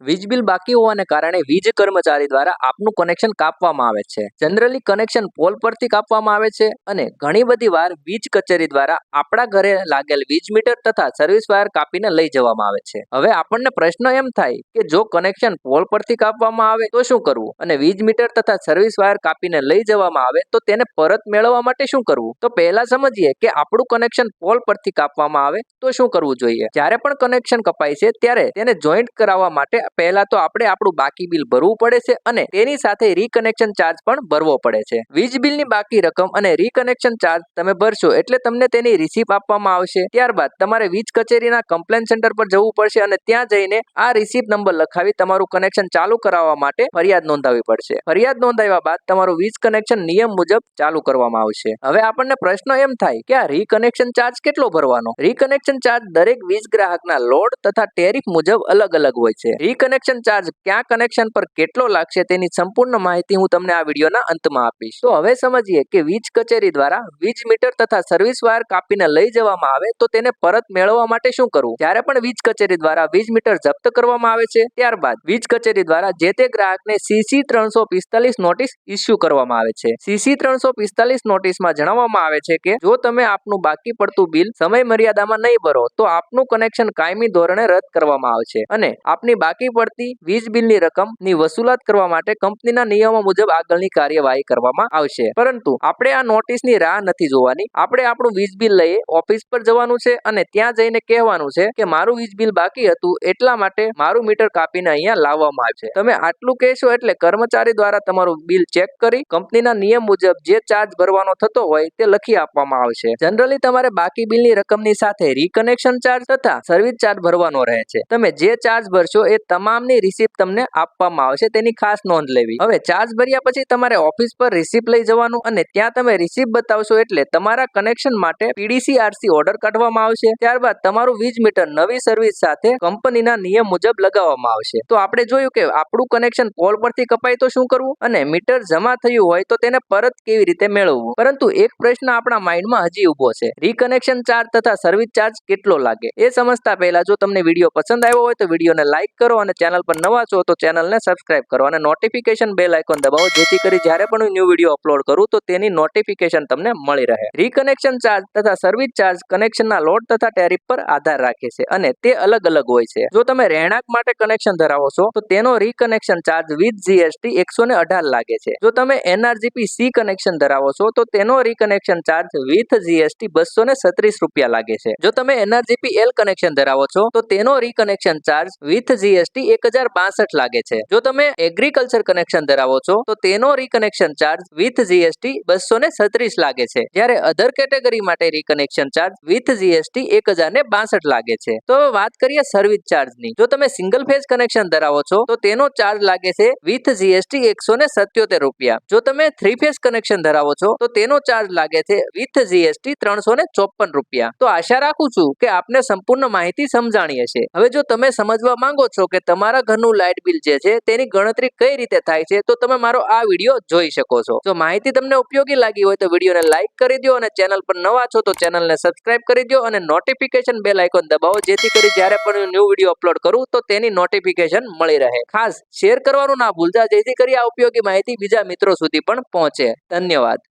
વીજ બિલ બાકી હોવાને કારણે વીજ કર્મચારી દ્વારા આપનું કનેક્શન કાપવામાં આવે છે. જનરલી કનેક્શન પોલ પરથી કાપવામાં આવે છે અને ઘણી બધી વાર વીજ કચેરી દ્વારા આપણા ઘરે લાગેલ વીજ મીટર તથા સર્વિસ વાયર કાપીને લઈ જવામાં આવે છે. હવે આપણને પ્રશ્ન એમ થાય કે જો કનેક્શન પોલ પરથી કાપવામાં આવે તો શું કરવું? અને વીજ મીટર તથા સર્વિસ વાયર કાપીને લઈ જવામાં આવે તો તેને પરત મેળવવા માટે શું કરવું? તો પહેલા સમજીએ કે આપણું કનેક્શન પોલ પરથી કાપવામાં આવે તો શું કરવું જોઈએ? જ્યારે પણ કનેક્શન કપાય છે ત્યારે તેને જોઈન્ટ કરાવવા માટે પહેલા તો આપણે આપણું બાકી બિલ ભરવું પડે છે અને તેની સાથે રીકનેક્શન ચાર્જ પણ ભરવો પડે છે. વીજ બિલની બાકી રકમ અને રીકનેક્શન ચાર્જ તમે ભરશો એટલે તમને તેની રિસીપ આપવામાં આવશે. ત્યારબાદ તમારે વીજ કચેરીના કમ્પ્લેન સેન્ટર પર જવું પડશે અને ત્યાં જઈને આ રિસીપ નંબર લખાવી તમારું કનેક્શન ચાલુ કરાવવા માટે ફરિયાદ નોંધાવવી પડશે. ફરિયાદ નોંધાવ્યા બાદ તમારું વીજ કનેક્શન નિયમ મુજબ ચાલુ કરવામાં આવશે. હવે આપણને પ્રશ્ન એમ થાય કે આ રીકનેક્શન ચાર્જ કેટલો ભરવાનો? રીકનેક્શન ચાર્જ દરેક વીજ ગ્રાહકના લોડ તથા ટેરિફ મુજબ અલગ અલગ હોય છે. રીકનેક્શન ચાર્જ ક્યાં કનેક્શન પર કેટલો લાગશે તેની સંપૂર્ણ માહિતી હું તમને આ વિડીયોના અંતમાં આપીશ. તો હવે સમજીએ કે વીજ કચેરી દ્વારા વીજ મીટર તથા સર્વિસ વાયર કાપીને લઈ જવામાં આવે તો તેને પરત મેળવવા માટે શું કરવું? જ્યારે પણ વીજ કચેરી દ્વારા વીજ મીટર જપ્ત કરવામાં આવે છે, ત્યારબાદ વીજ કચેરી દ્વારા જે તે ગ્રાહકને સીસી ત્રણસો પિસ્તાલીસ નોટિસ ઇસ્યુ કરવામાં આવે છે. સીસી ત્રણસો પિસ્તાલીસ નોટિસમાં જણાવવામાં આવે છે કે, જો તમે આપનું બાકી પડતું બિલ સમય મર્યાદામાં નહીં ભરો, તો આપનું કનેક્શન કાયમી ધોરણે રદ કરવામાં આવશે અને આપની બાકી પડતી વીજ બિલની રકમની વસૂલાત કરવા માટે કંપનીના નિયમો મુજબ આગળની કાર્યવાહી કરવામાં આવશે. પરંતુ આપણે આ નોટિસની રાહ નથી જોવાની. આપણે આપણું વીજ બિલ લઈએ, ઓફિસ પર જવાનું છે અને ત્યાં જઈને કહેવાનું છે કે મારું વીજ બિલ બાકી હતું, એટલા માટે મારું મીટર કાપીને અહીંયા લાવવામાં આવશે તમે આટલું કહેશો એટલે કર્મચારી દ્વારા તમારું બિલ ચેક કરી કંપનીના નિયમ મુજબ જે ચાર્જ ભરવાનો થતો હોય તે લખી આપવામાં આવશે. જનરલી તમારે બાકી બિલની રકમની સાથે રીકનેક્શન ચાર્જ તથા સર્વિસ ચાર્જ ભરવાનો રહે છે. તમે જે ચાર્જ ભરશો એ તમામની રિસિપ્ટ તમને આપવામાં આવશે તેની ખાસ નોંધ લેવી. હવે ચાર્જ ભર્યા પછી તમારે ઓફિસ પર રિસિપ્ટ લઈ જવાનું અને ત્યાં તમે રિસિપ્ટ બતાવશો એટલે તમારા કનેક્શન માટે પીડીસી આરસી ઓર્ડર કાઢવામાં આવશે. ત્યારબાદ તમારું વીજ મીટર નવી સર્વિસ સાથે કંપનીના નિયમ મુજબ લગાવવામાં આવશે. તો આપણે જોયું કે આપણું કનેક્શન પોલ પરથી કપાય તો શું કરવું? અને મીટર જમા થયું હોય તો તેને પરત કેવી રીતે મેળવવું? પરંતુ એક પ્રશ્ન આપણા માઇન્ડમાં હજી ઊભો છે. રીકનેક્શન ચાર્જ તથા સર્વિસ ચાર્જ કેટલો લાગે? એ સમજતા પહેલા જો તમને વીડિયો પસંદ આવ્યો હોય તો વિડીયોને લાઇક કરો અને ચેનલ પર નવા છો તો ચેનલને સબસ્ક્રાઇબ કરો અને નોટિફિકેશન બેલ આઇકોન દબાવો, જેથી કરી જ્યારે પણ હું ન્યૂ વીડિયો અપલોડ કરું તો તેની નોટિફિકેશન તમને મળી રહે. રીકનેક્શન ચાર્જ તથા સર્વિસ ચાર્જ કનેક્શનના લોડ તથા ટેરિફ પર આધાર રાખે છે અને તે અલગ અલગ હોય છે. જો તમે રહેણાંક માટે કનેક્શન ધરાવો છો, તો તેનો રીકનેક્શન ચાર્જ વિથ જીએસટી એકસો લાગે છે. જો તમે એનઆરજીપી સી કનેક્શન ધરાવો છો, તો તેનો રીકનેક્શન ચાર્જ વિથ જીએસટી બસો રૂપિયા લાગે છે. જો તમે એનઆરજીપી એલ કનેક્શન ધરાવો છો, તો તેનો રીકનેક્શન ચાર્જ વિથ જીએસટી એક લાગે છે. જો તમે એગ્રીકલ્ચર કનેક્શન ધરાવો છો, તો તેનો રીકનેક્શન ચાર્જ વિથ જીએસટી બસો લાગે છે. જ્યારે અધર કેટેગરી માટે રીકનેક્શન ચાર્જ વિથ જીએસટી એક લાગે છે. તો વાત કરીએ સર્વિસ ચાર્જની જો તમે સિંગલ ફેઝ કનેક્શન ધરાવો છો, તો તેનો ચાર્જ લાગે છે વિથ જીએસટી એકસો રૂપિયા. જો તમે થ્રી ફેઝ કનેક્શન ધરાવો છો, તો તેનો ચાર્જ લાગે છે વિથ જીએસટી ત્રણસો રૂપિયા. તો આશા રાખું છું કે આપને સંપૂર્ણ માહિતી સમજાણી હશે. હવે જો તમે સમજવા માંગો છો કે તમારા ઘરનું લાઇટ બિલ જે છે તેની ગણતરી કઈ રીતે થાય છે તો તમે મારો આ વીડિયો જોઈ શકો છો. જો માહિતી તમને ઉપયોગી લાગી હોય તો વિડીયોને લાઇક કરી દો અને ચેનલ પર નવા છો તો ચેનલને સબસ્ક્રાઇબ કરી દો અને નોટિફિકેશન બેલ આઇકોન દબાવો જેથી કરી જ્યારે પણ હું ન્યૂ વીડિયો અપલોડ કરું તો તેની નોટિફિકેશન મળી રહે. ખાસ શેર કરવાનું ના ભૂલતા જેથી કરી આ ઉપયોગી માહિતી બીજા મિત્રો સુધી પણ પહોંચે. ધન્યવાદ.